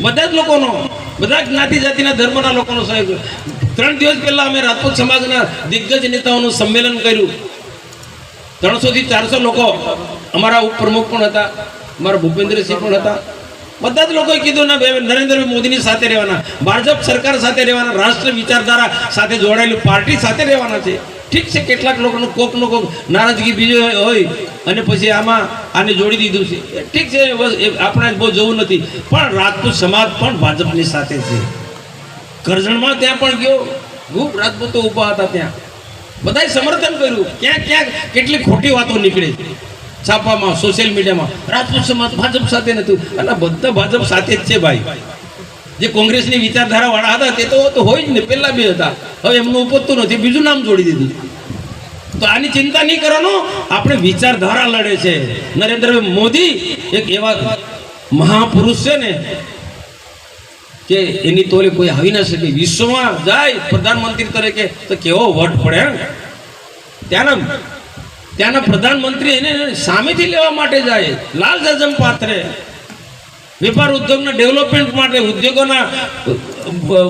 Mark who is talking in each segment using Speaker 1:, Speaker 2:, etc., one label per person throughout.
Speaker 1: બધા જ લોકોનો, બધા જ્ઞાતિ જાતિના ધર્મના લોકોનો સહયોગ ત્રણ દિવસ પહેલા અમે રાજપૂત સમાજના દિગ્ગજ નેતાઓનું સંમેલન કર્યું. ત્રણસો થી ચારસો લોકો અમારા ઉપપ્રમુખ પણ હતા, અમારા ભૂપેન્દ્રસિંહ પણ હતા. બધા જ લોકોએ કીધું, ના, ભાઈ નરેન્દ્રભાઈ મોદીની સાથે રહેવાના, ભાજપ સરકાર સાથે રહેવાના, રાષ્ટ્ર વિચારધારા સાથે જોડાયેલી પાર્ટી સાથે રહેવાના છે. ઠીક છે, કેટલાક લોકોનું કોકનો કોક નારાજગી બીજો હોય અને પછી આમાં આને જોડી દીધું છે. ઠીક છે આપણે બહુ જવું નથી. પણ રાજપૂત સમાજ પણ ભાજપની સાથે છે. કરજણમાં ત્યાં પણ ગયો, ખૂબ રાજપૂતો ઊભા હતા ત્યાં. બધાએ સમર્થન કર્યું. ક્યાંક ક્યાંક કેટલી ખોટી વાતો નીકળે. છાપામાં સોશિયલ મીડિયામાં રાજપૂત સમાજ ભાજપ સાથે નથી. અને બધા ભાજપ સાથે જ છે ભાઈ. જે કોંગ્રેસની વિચારધારા વાળા હતા, તે તો હોય જ ને, પહેલા બે હતા. હવે એમનું ઉપજતું નથી, બીજું નામ જોડી દીધું. તો આની ચિંતા નહીં કરવાનો, આપણે વિચારધારા લડે છે. નરેન્દ્રભાઈ મોદી એક એવા મહાપુરુષ છે ને, કે એની તોલે કોઈ આવી ના શકે. વિશ્વમાં જાય, પ્રધાનમંત્રી તરીકે, તો કેવો વટ પડે ત્યાંના ત્યાંના પ્રધાનમંત્રી એને સામેથી લેવા માટે જાય. લાલ જજમ પાથરે. વેપાર ઉદ્યોગના ડેવલપમેન્ટ માટે, ઉદ્યોગોના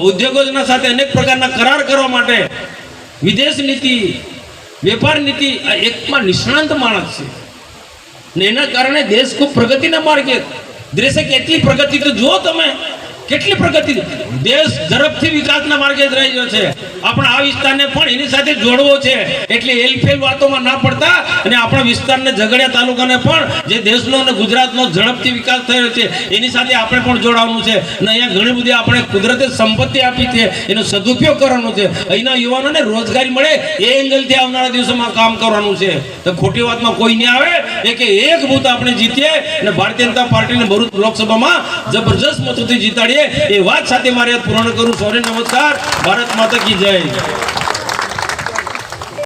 Speaker 1: ઉદ્યોગોના સાથે અનેક પ્રકારના કરાર કરવા માટે વિદેશ નીતિ, વેપાર નીતિ આ એકમાં નિષ્ણાંત માણસ છે. ને એના કારણે દેશ ખૂબ પ્રગતિના માર્ગે, દેશે કેટલી પ્રગતિ તો જુઓ તમે કેટલી પ્રગતિ? દેશ ઝડપથી વિકાસના માર્ગે જ રહી રહ્યો છે. આપણા આ વિસ્તારને પણ એની સાથે જોડવો છે. એટલે એલફેલ વાતોમાં ના પડતા અને આપણા વિસ્તારને ઝઘડિયા તાલુકાને પણ જે દેશનો અને ગુજરાતનો ઝડપથી વિકાસ થયો છે, એની સાથે આપણે પણ જોડાવાનું છે. અને અહીંયા ઘણી બધી આપણે કુદરતે સંપત્તિ આપી છે, એનો સદુપયોગ કરવાનો છે. અહીંના યુવાનોને રોજગારી મળે એ એંગલથી આવનારા દિવસોમાં કામ કરવાનું છે. તો ખોટી વાતમાં કોઈ નહીં આવે. એ કે એક બૂથ આપણે જીતીએ અને ભારતીય જનતા પાર્ટીને ભરૂચ લોકસભામાં જબરજસ્ત મતોથી જીતાડીએ એ વાત સાથે મારે પૂર્ણ કરું સોરી નમસ્કાર. ભારત માતા કી જય.